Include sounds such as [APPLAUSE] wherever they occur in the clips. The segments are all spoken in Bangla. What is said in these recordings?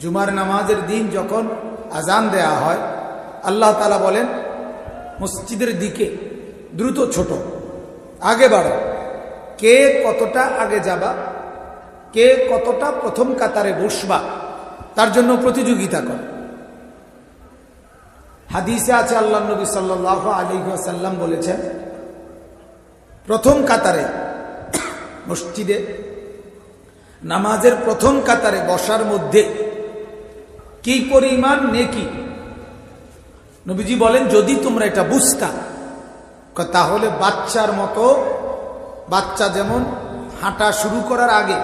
জুমার নামাজের দিন যখন আজান দেয়া হয়, আল্লাহ তালা বলেন, মসজিদের দিকে দ্রুত ছোট, আগে বাড়ো। কে কতটা আগে যাবা, কে কতটা প্রথম কাতারে বসবা, তার জন্য প্রতিযোগিতা কর। হাদিসে আছে, আল্লাহ নবী সাল্লাহ আলী সাল্লাম বলেছেন, প্রথম কাতারে মসজিদে, নামাজের প্রথম কাতারে বসার মধ্যে কি পরিমাণ নেকি? নবীজি বলেন, যদি তোমরা এটা বুঝতা তাহলে বাচ্চার মতো, বাচ্চা যেমন হাঁটা শুরু করার আগে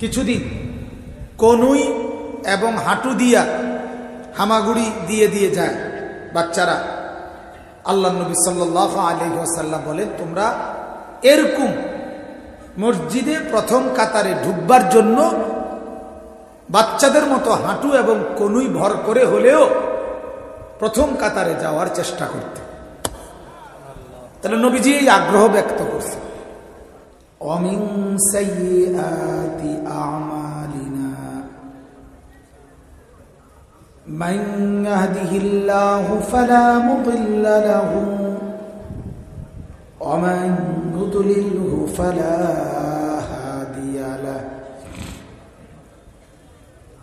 কিছুদিন কনুই এবং হাঁটু দিয়া হামাগুড়ি দিয়ে দিয়ে যায় বাচ্চারা। আল্লাহ নবী সাল্লাহ আলহাসাল্লাম বলেন, তোমরা এরকম মসজিদে প্রথম কাতারে ঢুকবার জন্য বাচ্চাদের মতো হাঁটু এবং কনুই ভর করে হলেও প্রথম কাতারে যাওয়ার চেষ্টা করতে তাহলে নবীজি এই আগ্রহ ব্যক্ত করছে অমিন সাইয়্যাতি আমালিনা من يهده الله فلا مضل له ومن يضلله فلا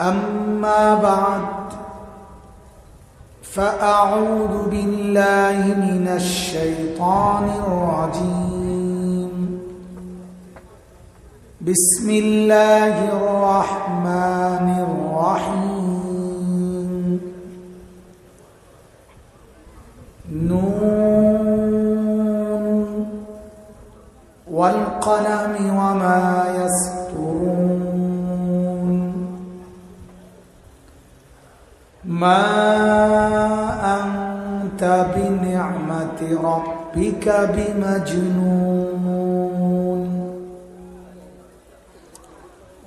أما بعد فأعوذ بالله من الشيطان الرجيم. بسم الله الرحمن الرحيم. نون والقلم وما يسطرون بنعمة ربك بمجنون.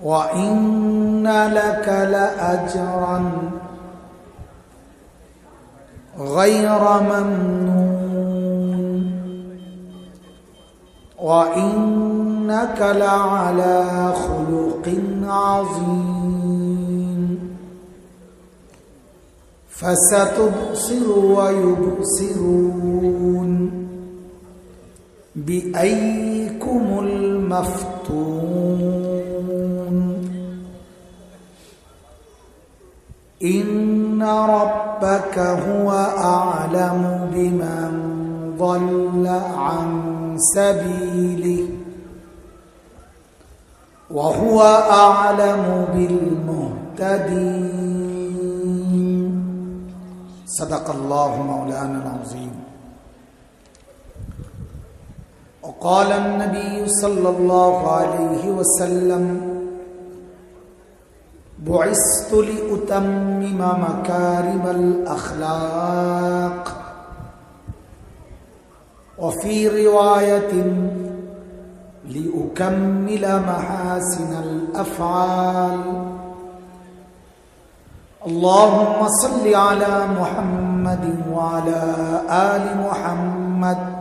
وإن لك لأجرا غير ممنون. وإنك لعلى خلق عظيم. فستبصر ويبصرون. بأيكم المفتون إن ربك هو أعلم بمن ضل عن سبيله وهو أعلم بالمهتدين. صدق الله مولانا العظيم. وقال النبي صلى الله عليه وسلم بعثت لأتمم مكارم الأخلاق. وفي رواية لأكمل محاسن الأفعال. اللهم صل على محمد وعلى آل محمد.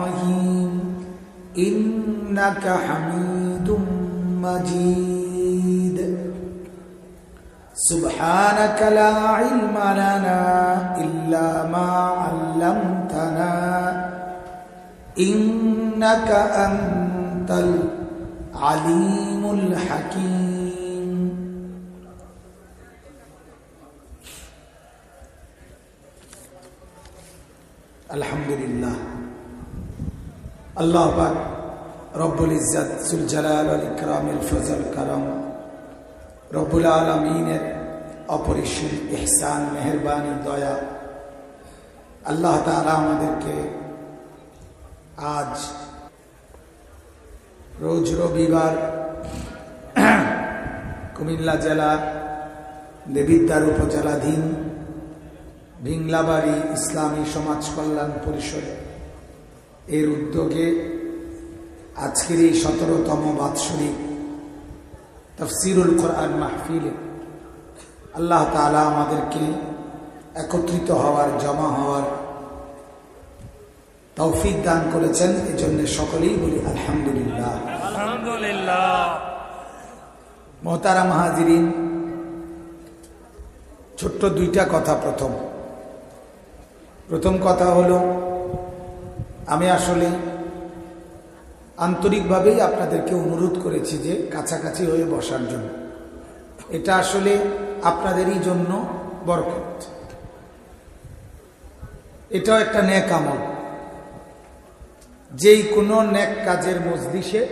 إنك حميد مجيد. سبحانك لا علم لنا إلا ما علمتنا. إنك أنت العليم الحكيم. الحمد لله. আল্লাহ পাক রব্বুল ইজাত সুলজালাল আল ইকরামিল ফজল কারাম, রব্বুল আলমিনের অপরিসীম এহসান মেহরবানি, দয়া। আল্লাহ তালা আমাদেরকে আজ রোজ রবিবার [CLEARS THROAT] কুমিল্লা জেলা দেবিদ্যার উপজেলাধীন ভিংলাবাড়ি ইসলামী সমাজ কল্যাণ পরিষদ এর উদ্যোগে আজকের এই সতেরোতম বাৎসরিক তফসিরুল কোরআন মাহফিলে আল্লাহ তালা আমাদেরকে একত্রিত হওয়ার জমা হওয়ার তৌফিক দান করেছেন। এজন্য সকলেই বলি আলহামদুলিল্লাহ। আলহামদুলিল্লাহ। মোহতারা মাহাজিরিন ছোট্ট দুইটা কথা প্রথম। প্রথম কথা হলো আমি আসলে আন্তরিকভাবেই আপনাদেরকে অনুরোধ করেছি যে কাছাকাছি হয়ে বসার জন্য। এটা আসলে আপনাদেরই জন্য বরকত। এটাও একটা ন্যাক আমল। যেই কোনো ন্যাক কাজের মজলিসে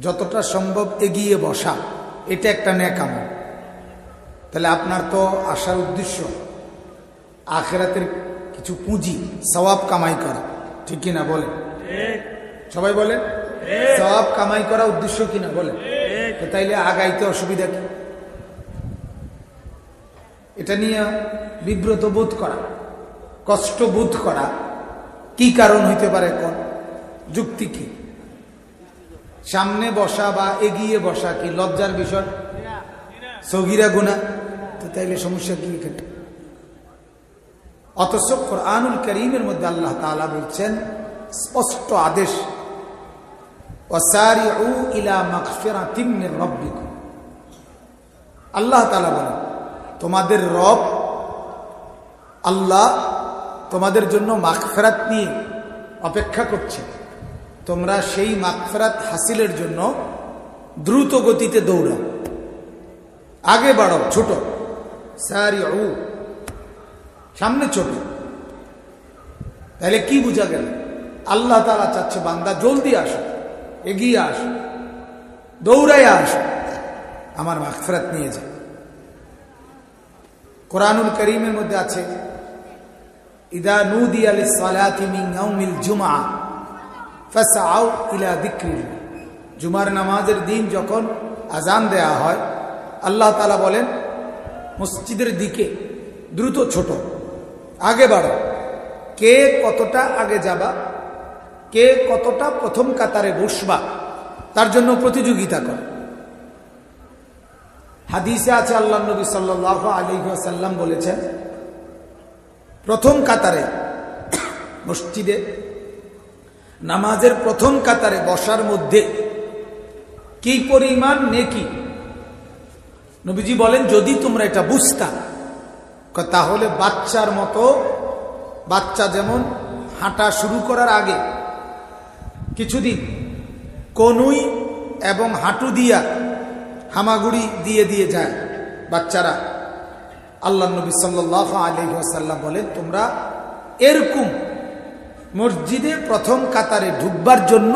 যতটা সম্ভব এগিয়ে বসা, এটা একটা ন্যাক আমল। তাহলে আপনার তো আসার উদ্দেশ্য আখেরাতের কিছু পুঁজি, সওয়াব কামাই করা। ঠিক কিনা বলেন। সবাই বলেন, সব কামাই করা উদ্দেশ্য কিনা বলেন। তো তাইলে আগাইতে অসুবিধা কি? এটা নিয়ে বিব্রত বোধ করা, কষ্ট বোধ করা কি কারণ হইতে পারে কোন? যুক্তি কি? সামনে বসা বা এগিয়ে বসা কি লজ্জার বিষয়? সগিরা গুণা তো তাইলে সমস্যা কি এখানে? অথচ কোরআনুল করিমের মধ্যে আল্লাহ তাআলা বলছেন, স্পষ্ট আদেশ আল্লাহ তাআলা বলেন, তোমাদের রব আল্লাহ তোমাদের জন্য মাগফিরাত নিয়ে অপেক্ষা করছে। তোমরা সেই মাগফিরাত হাসিলের জন্য দ্রুত গতিতে দৌড়াও। আগে বাড়ো ছোট। সারিউ সামনে ছোট তাহলে কি বোঝা গেল? আল্লাহ তালা চাচ্ছে বান্দা জলদি আসো এগিয়ে আসো দৌড়াই আসো আমার মাগফিরাত নিয়ে যায় কোরআনুল করিমের মধ্যে আছে, ইদা নুদি আলি সালাতি জুমার নামাজের দিন যখন আজান দেয়া হয়, আল্লাহ তাআলা বলেন, মসজিদের দিকে দ্রুত ছোট। আগে বাড়ো। কে কতটা আগে যাবা? কে কতটা প্রথম কাতারে বসবা? তার জন্য প্রতিযোগিতা কর। হাদিসে আছে, আল্লাহ নবী সাল্লাহ আলী সাল্লাম বলেছেন, প্রথম কাতারে মসজিদে, নামাজের প্রথম কাতারে বসার মধ্যে কি পরিমাণ নেকি? নবীজি বলেন, যদি তোমরা এটা বুঝতা ক- তাহলে বাচ্চার মতো, বাচ্চা যেমন হাঁটা শুরু করার আগে কিছুদিন কনুই এবং হাঁটু দিয়া হামাগুড়ি দিয়ে দিয়ে যায় বাচ্চারা। আল্লাহ নবী সাল্লাহ আলহাসাল্লাম বলেন, তোমরা এরকম মসজিদে প্রথম কাতারে ঢুকবার জন্য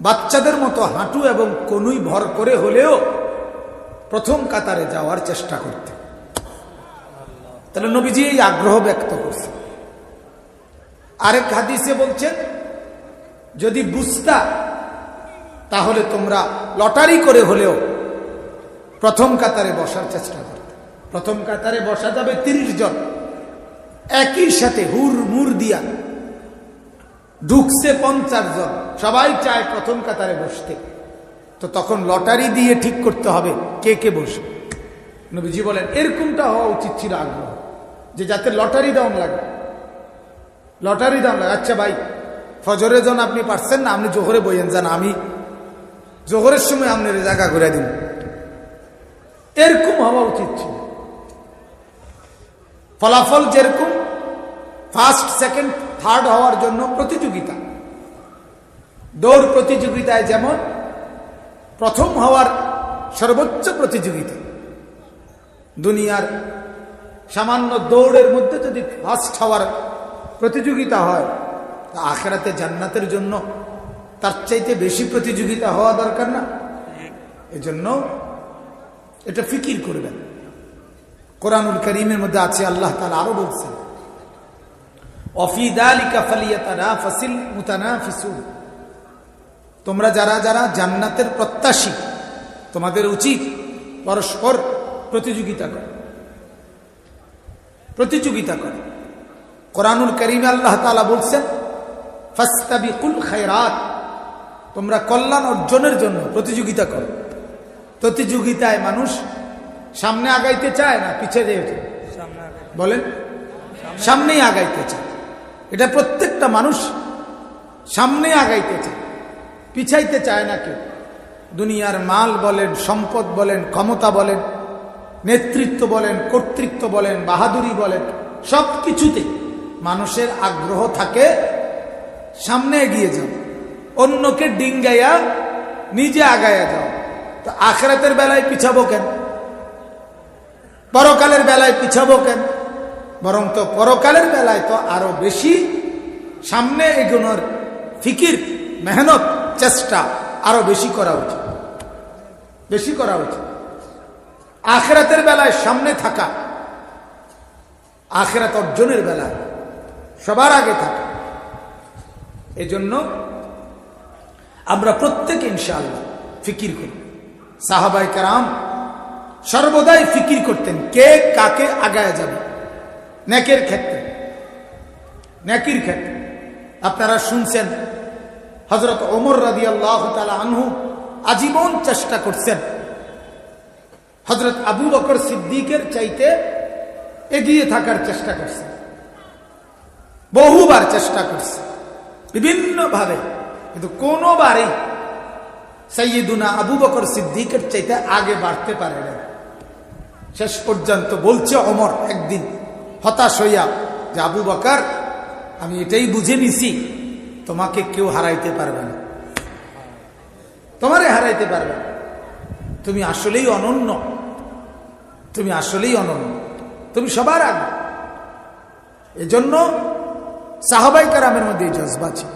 বাচ্চাদের মতো হাঁটু এবং কনুই ভর করে হলেও প্রথম কাতারে যাওয়ার চেষ্টা করতে। তাহলে নবীজি এই আগ্রহ ব্যক্ত করছে আরেক হাদিসে বলছেন, যদি বুঝতা, তাহলে তোমরা লটারি করে হলেও প্রথম কাতারে বসার চেষ্টা করতে প্রথম কাতারে বসা যাবে তিরিশ জন। একই সাথে হুর মুর দিয়া ঢুকছে পঞ্চাশ জন। সবাই চায় প্রথম কাতারে বসতে। তো তখন লটারি দিয়ে ঠিক করতে হবে কে কে বসে নবীজি বলেন, এরকমটা হওয়া উচিত ছিল আগ্রহ যে যাতে লটারি দাম লাগে। লটারি দাম লাগে। আচ্ছা ভাই ফজরে জন আপনি পারছেন না, আপনি জোহরে বইয়েন, যান, আমি জোহরের সময় আপনার জায়গা ঘুরে দিন। এরকম হওয়া উচিত ছিল। ফলাফল যেরকম ফার্স্ট সেকেন্ড থার্ড হওয়ার জন্য প্রতিযোগিতা। দৌড় প্রতিযোগিতায় যেমন প্রথম হওয়ার সর্বোচ্চ প্রতিযোগিতা। দুনিয়ার সামান্য দৌড়ের মধ্যে যদি ফার্স্ট হওয়ার প্রতিযোগিতা হয়, তা আখেরাতে জান্নাতের জন্য তার চাইতে বেশি প্রতিযোগিতা হওয়া দরকার না। এজন্য এটা ফিকির করবেন। কোরআনুল করিমের মধ্যে আছে, আল্লাহ তালা আরও বলছেন তোমরা যারা যারা জান্নাতের প্রত্যাশী, তোমাদের উচিত পরস্পর প্রতিযোগিতা করে। প্রতিযোগিতা করে। কোরআনুল করিমে আল্লাহ তালা বলছেন ফাস্তাবিকুল খায়রাত। তোমরা কল্যাণ অর্জনের জন্য প্রতিযোগিতা করো। প্রতিযোগিতায় মানুষ সামনে আগাইতে চায় না পিছিয়ে বলেন সামনেই আগাইতে চায়। এটা প্রত্যেকটা মানুষ সামনে আগাইতে চায়। পিছাইতে চায় না কেউ। দুনিয়ার মাল বলেন সম্পদ বলেন ক্ষমতা বলেন নেতৃত্ব বলেন, কর্তৃত্ব বলেন, বাহাদুরি বলেন সব কিছুতে মানুষের আগ্রহ থাকে, সামনে এগিয়ে যাও। অন্যকে ডিঙ্গাইয়া নিজে আগাইয়া যাও। তো আখরাতের বেলায় পিছাবো কেন? পরকালের বেলায় পিছাবো কেন? বরং তো পরকালের বেলায় তো আরও বেশি সামনে এগোনোর ফিকির, মেহনত, চেষ্টা আরও বেশি করা উচিত। বেশি করা উচিত। আখেরাতের বেলায় সামনে থাকা, আখেরাত অর্জনের বেলায় সবার আগে থাকা। এজন্য আমরা প্রত্যেকে ইনশাআল্লাহ ফিকির করি। সাহাবাই কারাম সর্বদাই ফিকির করতেন কে কাকে আগায় যাবে। নেকের ক্ষেত্রে, নেকির ক্ষেত্রে। আপনারা শুনছেন হজরত ওমর রাদি আল্লাহ আনহু আজীবন চেষ্টা করছেন হজরত আবু বকর সিদ্দিকের চাইতে এগিয়ে থাকার চেষ্টা করছে। বহুবার চেষ্টা করছে। বিভিন্নভাবে। কিন্তু কোনোবারই সৈয়দুনা আবু বকর সিদ্দিকের চাইতে আগে বাড়তে পারে না শেষ পর্যন্ত বলছে অমর একদিন হতাশ হইয়া যে, আবু বকার, আমি এটাই বুঝে নিছি, তোমাকে কেউ হারাইতে পারবে না। তোমারে হারাইতে পারবে না। তুমি আসলেই অনন্য। তুমি আসলেই অনন্য। তুমি সবার আগে। এজন্য সাহাবাই কারামের মধ্যে এই জজবা ছিল।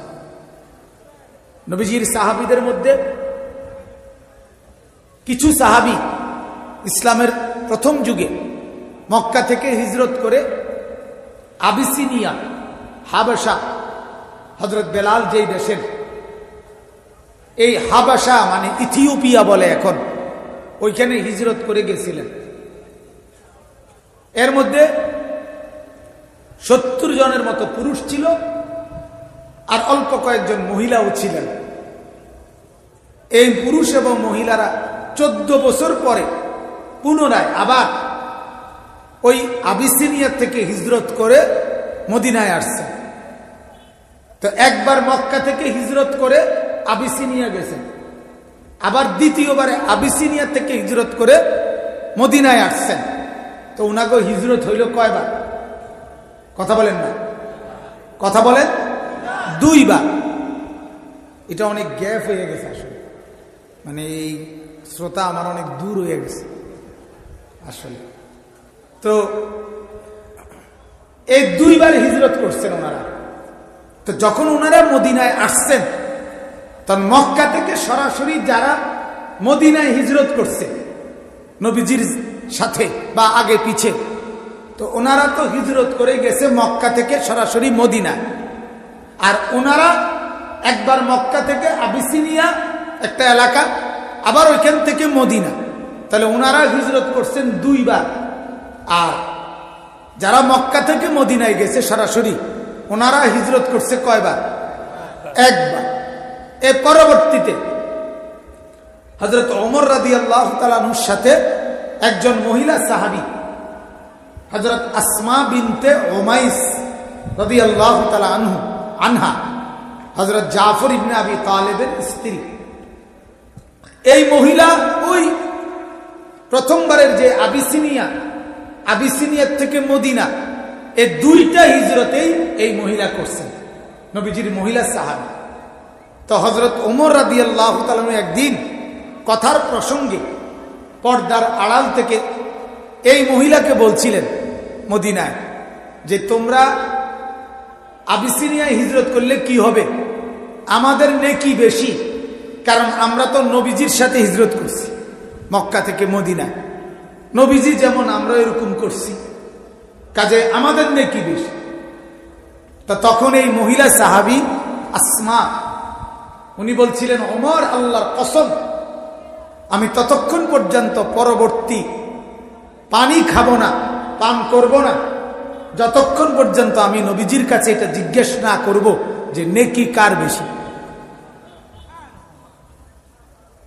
নবীজির সাহাবিদের মধ্যে কিছু সাহাবি ইসলামের প্রথম যুগে মক্কা থেকে হিজরত করে আবিসিনিয়া, হাবাসা হজরত বেলাল যেই দেশের, এই হাবাসা মানে ইথিওপিয়া বলে এখন, ওইখানে হিজরত করে গেছিলেন। এর মধ্যে সত্তর জনের মতো পুরুষ ছিল আর অল্প কয়েকজন মহিলাও ছিলেন। এই পুরুষ এবং মহিলারা চোদ্দ বছর পরে পুনরায় আবার ওই আবিসিনিয়া থেকে হিজরত করে মদিনায় আসছে তো একবার মক্কা থেকে হিজরত করে আবিসিনিয়া গেছেন। আবার দ্বিতীয়বারে আবিসিনিয়া থেকে হিজরত করে মদিনায় আসছেন। তো উনাকে হিজরত হইল কয়বার? কথা বলেন না। কথা বলেন? দুইবার। এটা অনেক গ্যাপ হয়ে গেছে আসলে। মানে এই শ্রোতা আমার অনেক দূর হয়ে গেছে আসলে। তো এই দুইবার হিজরত করছেন ওনারা। তো যখন ওনারা মদিনায় আসছেন তখন মক্কা থেকে সরাসরি যারা মদিনায় হিজরত করছে, নবীজির সাথে বা আগে পিছে। তো ওনারা তো হিজরত করে গেছে মক্কা থেকে সরাসরি মদিনা আর ওনারা একবার মক্কা থেকে আবিসিনিয়া একটা এলাকা, আবার ওইখান থেকে মদিনা। তাহলে ওনারা হিজরত করছেন দুইবার। আর যারা মক্কা থেকে মদিনায় গেছে সরাসরি, ওনারা হিজরত করছে কয়বার? একবার। এ পরবর্তীতে হজরত অমর রাদি আল্লাহ তালানুর সাথে একজন মহিলা সাহাবি হজরত আসমা বিনতে ওমাইস রদি আল্লাহ আনহু, আনহা হজরত জাফর ইবনে আবি তালেবের স্ত্রী। এই মহিলা ওই প্রথমবারের যে আবিসিনিয়া, আবিসিনিয়ার থেকে মদিনা, এ দুইটা হিজরতেই এই মহিলা করছেন, নবীজির মহিলা সাহাবি। তো হজরত ওমর রাদি আল্লাহ একদিন কথার প্রসঙ্গে পর্দার আড়াল থেকে এই মহিলাকে বলছিলেন মদিনায় যে তোমরা আবিসিনিয়ায় হিজরত করলে কি হবে? আমাদের নেকি বেশি, কারণ আমরা তো নবীজির সাথে হিজরত করছি, মক্কা থেকে মদিনায়। নবীজি যেমন আমরা এরকম করছি, কাজে আমাদের নেকি বেশি। তা তখন এই মহিলা সাহাবি আসমা, উনি বলছিলেন অমর আল্লাহর কসম আমি ততক্ষণ পর্যন্ত পরবর্তী পানি খাব না, পান করব না। যতক্ষণ পর্যন্ত আমি নবীজির কাছে এটা জিজ্ঞেস না করব যে নেকি কার বেশি।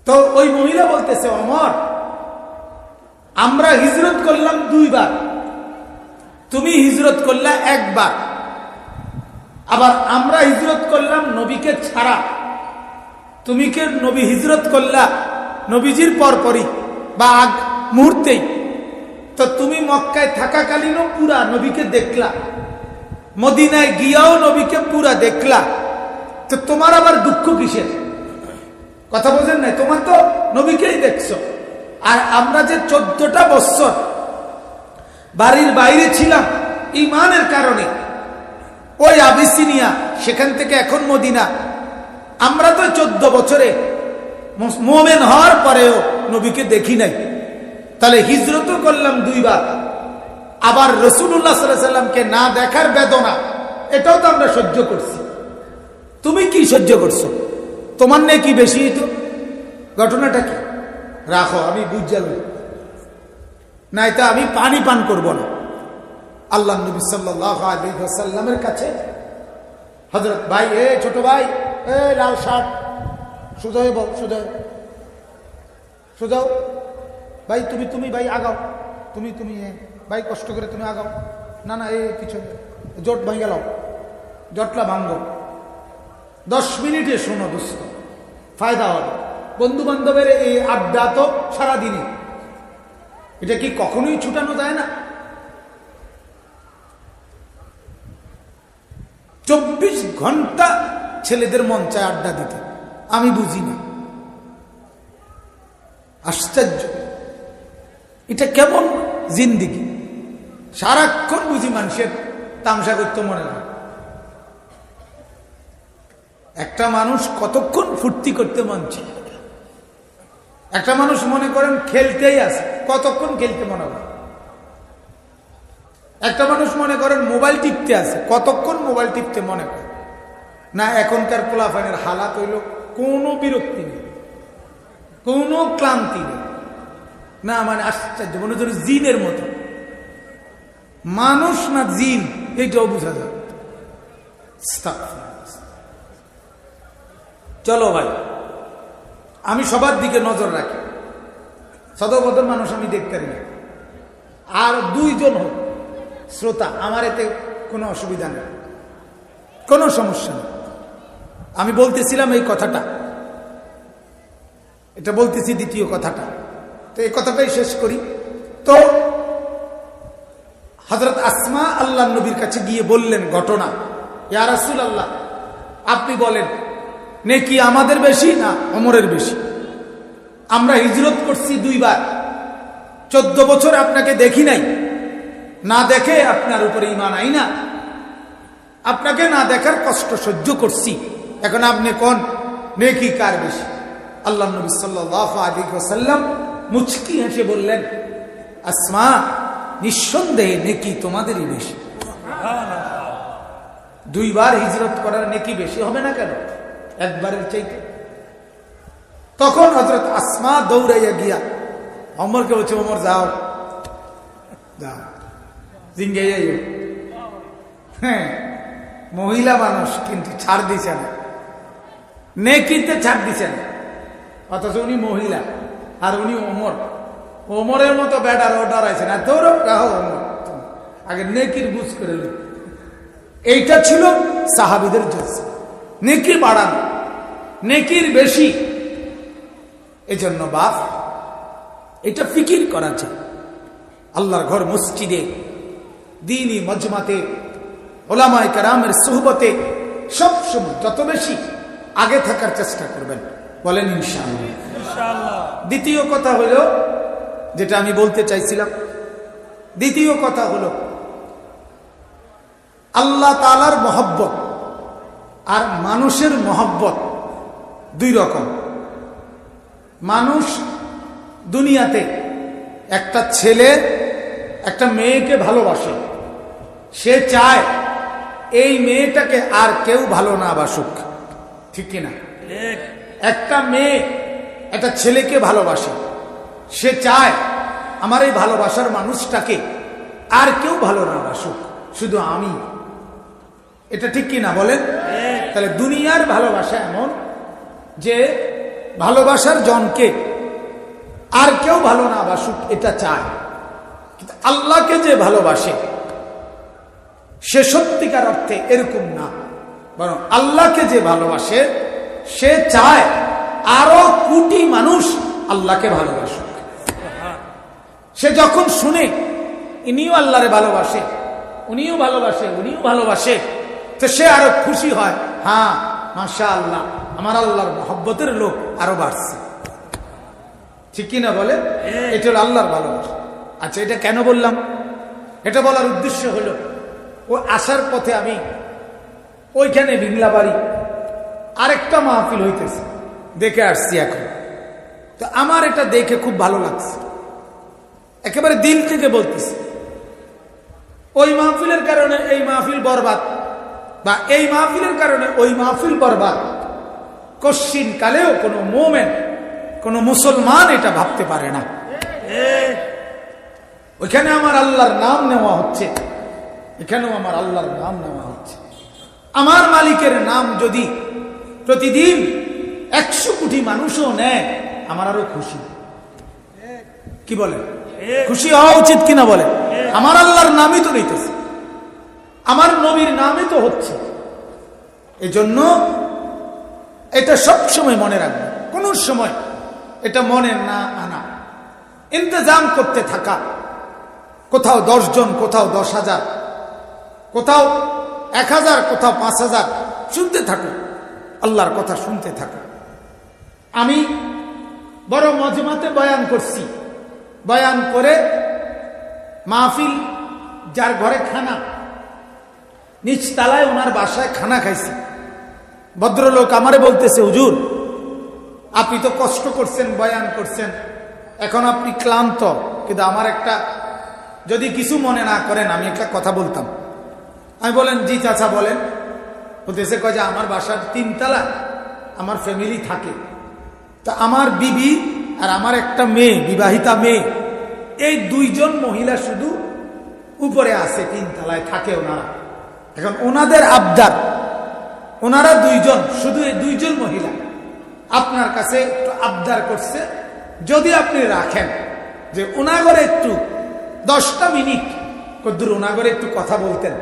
তো ওই মহিলা বলতেছে, অমর, আমরা হিজরত করলাম দুইবার। তুমি হিজরত করলা একবার। আবার আমরা হিজরত করলাম নবীকে ছাড়া। তুমি কে নবী হিজরত করলা নবীজির পরপরই বা আগ মুহূর্তেই। তো তুমি মক্কায় থাকাকালীনও পুরা নবীকে দেখলা। মদিনায় গিয়াও নবীকে পুরা দেখলা। তো তোমার আবার দুঃখ কিসের? কথা বোঝেন নাই? তোমার তো নবীকেই দেখছ। আর আমরা যে চোদ্দটা বৎসর বাড়ির বাইরে ছিলাম ইমানের কারণে, ওই আবিসিনিয়া, সেখান থেকে এখন মদিনা। আমরা তো চোদ্দ বছরে মোমেন হওয়ার পরেও নবীকে দেখি নাই। তাহলে হিজরতও করলাম দুইবার। আবার রসুল্লাহ সাল্লামকে না দেখার বেদনা, এটাও তো আমরা সহ্য করছি। তুমি কি সহ্য করছ? তোমার নেই কি বেশি তো? ঘটনাটা কি? রাখো, আমি বুঝাল নাই তো আমি পানি পান করব না। আল্লাহ নবী সাল্লামের কাছে হজরত ভাই, এ ছোট ভাই, এ লাল শার্ট সুজয় বল, সুজয়। সুজাও ভাই, তুমি তুমি, ভাই, আগাও। তুমি তুমি ভাই, কষ্ট করে তুমি আগাও। না না এই কিছু জোট ভাই গেল জটলা ভাঙ্গ দশ মিনিটে শোনো, দোস্ত। ফায়দা হবে। বন্ধু বান্ধবের এই আড্ডা তো সারাদিনে এটা কি কখনোই ছুটানো যায় না? চব্বিশ ঘণ্টা ছেলেদের মন চায় আড্ডা দিতে। আমি বুঝি না। আশ্চর্য। এটা কেমন জিন্দিগি? সারাক্ষণ বুঝি মানুষের তামসা করতে মনে হয় একটা মানুষ কতক্ষণ ফুর্তি করতে মানছে একটা মানুষ মনে করেন খেলতেই আছে কতক্ষণ খেলতে মনে হয় একটা মানুষ মনে করেন মোবাইল টিপতে আছে কতক্ষণ মোবাইল টিপতে মনে করে? না এখনকার পোলাফানের হালাত হইল কোনো বিরক্তি নেই, কোনো ক্লান্তি নেই। না মানে আশ্চর্য, মনে হচ্ছে জিনের মতো। মানুষ না জিন এইটাও বোঝা যায়। চলো ভাই, আমি সবার দিকে নজর রাখি। সদবদর মানুষ আমি দেখতে না। আর দুইজন হোক, শ্রোতা, আমার এতে কোনো অসুবিধা নেই। কোনো সমস্যা নেই। আমি বলতেছিলাম এই কথাটা। এটা বলতেছি দ্বিতীয় কথাটা। তো এই কথাটাই শেষ করি। তো হজরত আসমা আল্লাহ নবীর কাছে গিয়ে বললেন, ঘটনা। ইয়া রাসুল আল্লাহ আপনি বলেন, নেকি আমাদের বেশি না অমরের বেশি? আমরা হিজরত করছি দুইবার। চোদ্দ বছর আপনাকে দেখি নাই। না দেখে আপনার উপরে ইমান আই না আপনাকে না দেখার কষ্ট সহ্য করছি। এখন আপনি কোন নেকি কার বেশি? আল্লাহ নবী সাল্লাম মুচকি হেসে বললেন, আসমা, নিঃসন্দেহে নেকি তোমাদেরই বেশি। দুইবার হিজরত করার নেকি বেশি হবে না কেন? একবারের চাইতে। তখন হজরত আসমা দৌড়াইয়া গিয়া, অমরকে বলছে অমর যাও। যাও। জিঙ্গে যাইও হ্যাঁ মহিলা মানুষ কিন্তু ছাড় দিছে না। নেকিতে ছাড় দিছে না অথচ উনি মহিলা, আর উনি ওমর। ওমরের মতো ব্যাটার ও ডরাইছে না? তোর রাহো অমর আগে নেকির বুঝ করে এইটা ছিল সাহাবিদের জন্য নেকি বাড়ানো। নেকির বেশি। এজন্য বাপ, এটা ফিকির করা যায়। আল্লাহর ঘর মসজিদে দিনই মজমাতে, ওলামায় কারামের সোহবতে সবসময় যত বেশি আগে থাকার চেষ্টা করবেন। বলেন ইনশাআল্লাহ। দ্বিতীয় কথা হলো যেটা আমি বলতে চাইছিলাম দ্বিতীয় কথা হলো আল্লাহ তালার মহব্বত আর মানুষের মহব্বত দুই রকম। মানুষ দুনিয়াতে একটা ছেলে একটা মেয়েকে ভালোবাসে। সে চায় এই মেয়েটাকে আর কেউ ভালো না বাসুক। ঠিক কিনা? একটা মেয়ে একটা ছেলেকে ভালোবাসে। সে চায় আমার এই ভালোবাসার মানুষটাকে আর কেউ ভালো না বাসুক শুধু আমি। এটা ঠিক কি না বলেন তাহলে দুনিয়ার ভালোবাসা এমন যে ভালোবাসার জনকে আর কেউ ভালো না বাসুক এটা চায়। কিন্তু আল্লাহকে যে ভালোবাসে সে সত্যিকার অর্থে এরকম না। বরং আল্লাহকে যে ভালোবাসে সে চায় আরও কোটি মানুষ আল্লাহকে ভালোবাসুক। সে যখন শুনে ইনিও আল্লাহরে ভালোবাসে উনিও ভালোবাসে উনিও ভালোবাসে তো সে আরও খুশি হয় হ্যাঁ মাশা আল্লাহ আমার আল্লাহর মহব্বতের লোক আরও বাড়ছে। ঠিক কিনা বলে এটা হলো আল্লাহর ভালোবাসা। আচ্ছা এটা কেন বললাম? এটা বলার উদ্দেশ্য হলো ও আসার পথে আমি ওইখানে বিংলা বাড়ি আরেকটা মাহফিল হইতেছে। দেখে আসছি এখন। তো আমার এটা দেখে খুব ভালো লাগছে। একেবারে দিল থেকে বলতেছি। ওই মাহফিলের কারণে এই মাহফিল বরবাদ বা এই মাহফিলের কারণে ওই মাহফিল বরবাদ। কশ্চিন কালেও কোনো মোমেন, কোনো মুসলমান এটা ভাবতে পারে না। ওইখানে আমার আল্লাহর নাম নেওয়া হচ্ছে। এখানেও আমার আল্লাহর নাম নেওয়া আমার মালিকের নাম যদি প্রতিদিন একশো কোটি মানুষও নেয়, আমার আরও খুশি। কি বলে? খুশি হওয়া উচিত কিনা বলে? আমার আল্লাহর নামই তো নিতেছে আমার নবীর নামই তো হচ্ছে। এজন্য এটা সব সময় মনে রাখবে। কোন সময় এটা মনে না আনা। ইন্তজাম করতে থাকা। কোথাও দশজন কোথাও দশ হাজার। কোথাও এক হাজার কোথাও পাঁচ হাজার। শুনতে থাকো। আল্লাহর কথা শুনতে থাকো। আমি বড় মজমাতে বয়ান করছি। বয়ান করে মাহফিল, যার ঘরে খানা, নিচ তালায় ওনার বাসায় খানা খাইছি। ভদ্রলোক আমারে বলতেছে, হুজুর, আপনি তো কষ্ট করছেন, বয়ান করছেন। এখন আপনি ক্লান্ত। কিন্তু আমার একটা, যদি কিছু মনে না করেন, আমি একটা কথা বলতাম। আমি বলেন, জি চাচা বলেন। বলতেছে কয় যে আমার বাসার তিনতলা, আমার ফ্যামিলি থাকে। তা আমার বিবি আর আমার একটা মেয়ে, বিবাহিতা মেয়ে, এই দুইজন মহিলা শুধু উপরে আছে, তিনতলায় থাকে ওনারা। এখন ওনাদের আবদার, ওনারা দুইজন, শুধু এই দুইজন মহিলা। আপনার কাছে একটু আবদার করছে, যদি আপনি রাখেন যে ওনাগরে একটু, দশটা মিনিট, কদ্দুর ওনাগরে একটু কথা বলতেন।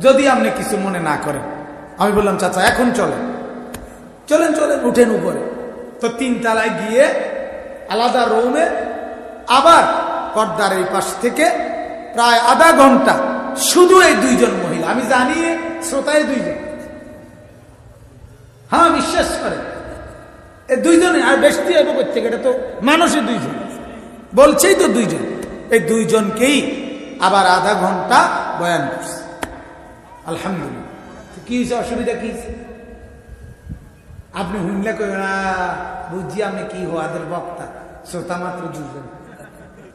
যদি আপনি কিছু মনে না করেন, আমি বললাম, চাচা, এখন চলেন। চলেন চলেন, উঠেন উপরে। তো তিন তালায় গিয়ে আলাদা রুমে আবার পর্দার এই পাশ থেকে প্রায় আধা ঘণ্টা শুধু এই দুইজন মহিলা। আমি জানি শ্রোতায় দুইজন। হ্যাঁ বিশ্বাস করে। এই দুইজনে, আর বেশি এব করছে এটা তো মানুষের দুইজন। বলছেই তো দুইজন। এই দুইজনকেই আবার আধা ঘণ্টা বয়ান করছে। আলহামদুলিল্লাহ। কি হয়েছে? অসুবিধা কি আপনি হুমলে কই বুঝছি আপনি কি হওয়াদের বক্তা। শ্রোতা মাত্র বুঝলেন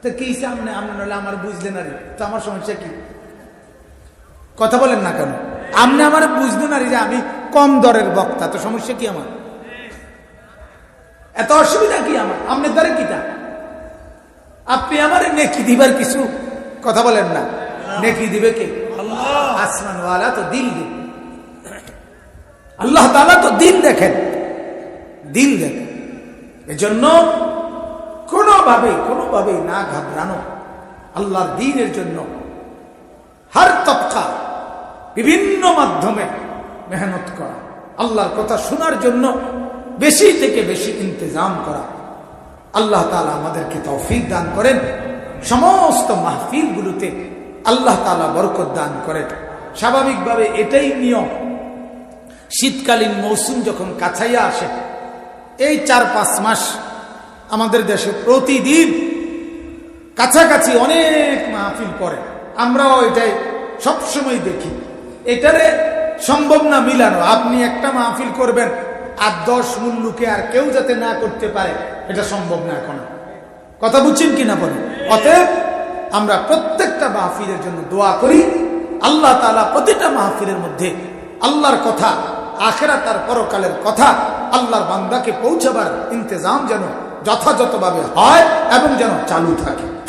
তো কি আপনি আপনি নলে আমার বুঝলেন আরে। তো আমার সমস্যা কি? কথা বলেন না কেন? আপনি আমার বুঝলেন আরে যে আমি কম দরের বক্তা। তো সমস্যা কি আমার? এত অসুবিধা কি আমার? আপনার দ্বারা কিটা আপনি আমার নেকি দিবার কিছু কথা বলেন না। নেকি দিবে কে? আসমানওয়ালা তো দিল দিবে আল্লাহ তালা তো দিন দেখেন। দিন দেখেন। এজন্য কোনোভাবে কোনোভাবে না ঘাবড়ানো আল্লাহর দিনের জন্য হার তপকা বিভিন্ন মাধ্যমে মেহনত করা আল্লাহর কথা শোনার জন্য বেশি থেকে বেশি ইন্তজাম করা আল্লাহ তালা আমাদেরকে তৌফিক দান করেন। সমস্ত মাহফিলগুলোতে আল্লাহ তালা বরকত দান করেন। স্বাভাবিকভাবে এটাই নিয়ম। শীতকালীন মৌসুম যখন কাছাইয়া আসে, এই চার পাঁচ মাস আমাদের দেশে প্রতিদিন কাছাকাছি অনেক মাহফিল করে আমরাও এটাই সবসময় দেখি। এটারে সম্ভব না মিলানো। আপনি একটা মাহফিল করবেন, আর দশ মূল্যকে আর কেউ যাতে না করতে পারে, এটা সম্ভব না এখন। কথা বুঝছেন কিনা বলে অতএব আমরা প্রত্যেকটা মাহফিলের জন্য দোয়া করি। আল্লাহ তালা প্রতিটা মাহফিলের মধ্যে আল্লাহর কথা আখেরা তার পরকালের কথা, আল্লাহর বান্দাকে পৌঁছাবার ইন্তজাম যেন যথাযথভাবে হয় এবং যেন চালু থাকে।